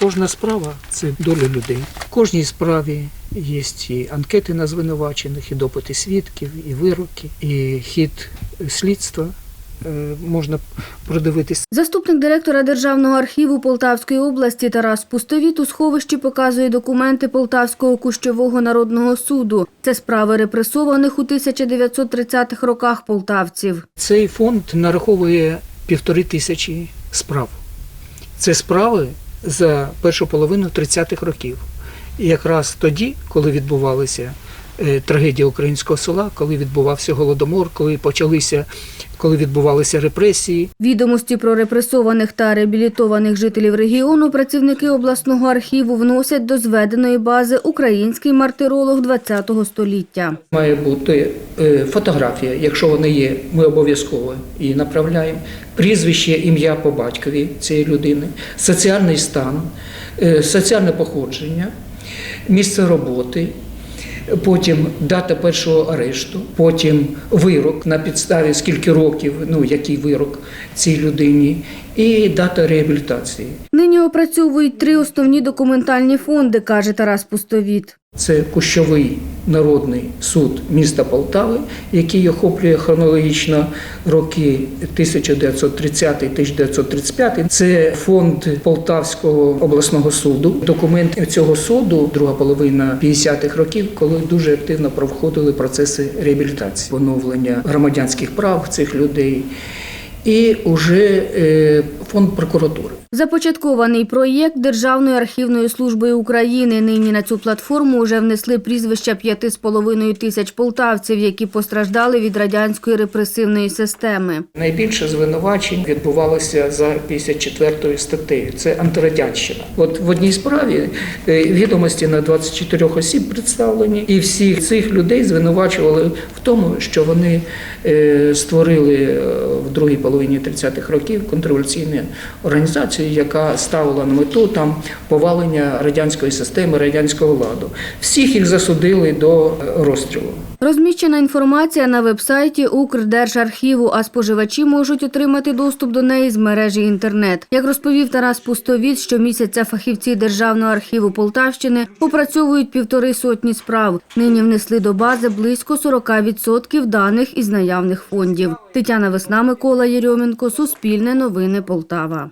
Кожна справа це доля людей. В кожній справі є і анкети на звинувачених, і допити свідків, і вироки, і хід слідства. Е, Можна продивитись Заступник директора Державного архіву Полтавської області Тарас Пустовіт у сховищі показує документи Полтавського кущового народного суду. Це справи репресованих у 1930-х роках полтавців. Цей фонд нараховує півтори тисячі справ. Це справи за першу половину 30-х років. І якраз тоді, коли відбувалися трагедія українського села, коли відбувався голодомор, коли почалися, коли відбувалися репресії, Відомості про репресованих та реабілітованих жителів регіону працівники обласного архіву вносять до зведеної бази Український мартиролог ХХ століття. має бути е, фотографія. Якщо вони є, ми обов'язково її направляємо. Прізвище, ім'я по батькові цієї людини, соціальний стан, е, соціальне походження, місце роботи. Потім дата першого арешту, потім вирок на підставі скільки років, ну який вирок цій людині, і дата реабілітації. Нині опрацьовують три основні документальні фонди, каже Тарас Пустовіт. Це Кущовий народний суд міста Полтави, який охоплює хронологічно роки 1930-1935. Це фонд Полтавського обласного суду. Документ цього суду, друга половина 50-х років, коли дуже активно проходили процеси реабілітації, поновлення громадянських прав цих людей. І вже е, фонд прокуратури. Започаткований проєкт Державною архівною службою України. Нині на цю платформу вже внесли прізвища п'яти з половиною тисяч полтавців, які постраждали від радянської репресивної системи. Найбільше звинувачень відбувалося за 54 статтею. Це антирадянщина. От в одній справі е, відомості на 24 осіб представлені, і всіх цих людей звинувачували в тому, що вони е, створили е, в другій половині 30-х років контрреволюційну організацію, яка ставила на мету там повалення радянської системи, радянського ладу. Всіх їх засудили до розстрілу. Розміщена інформація на вебсайті Укрдержархіву, а споживачі можуть отримати доступ до неї з мережі інтернет. Як розповів Тарас Пустовіт, щомісяця фахівці Державного архіву Полтавщини опрацьовують півтори сотні справ. Нині внесли до бази близько 40% даних із наявних фондів. Тетяна Весна, Микола Єрьоменко, Суспільне новини Полтава.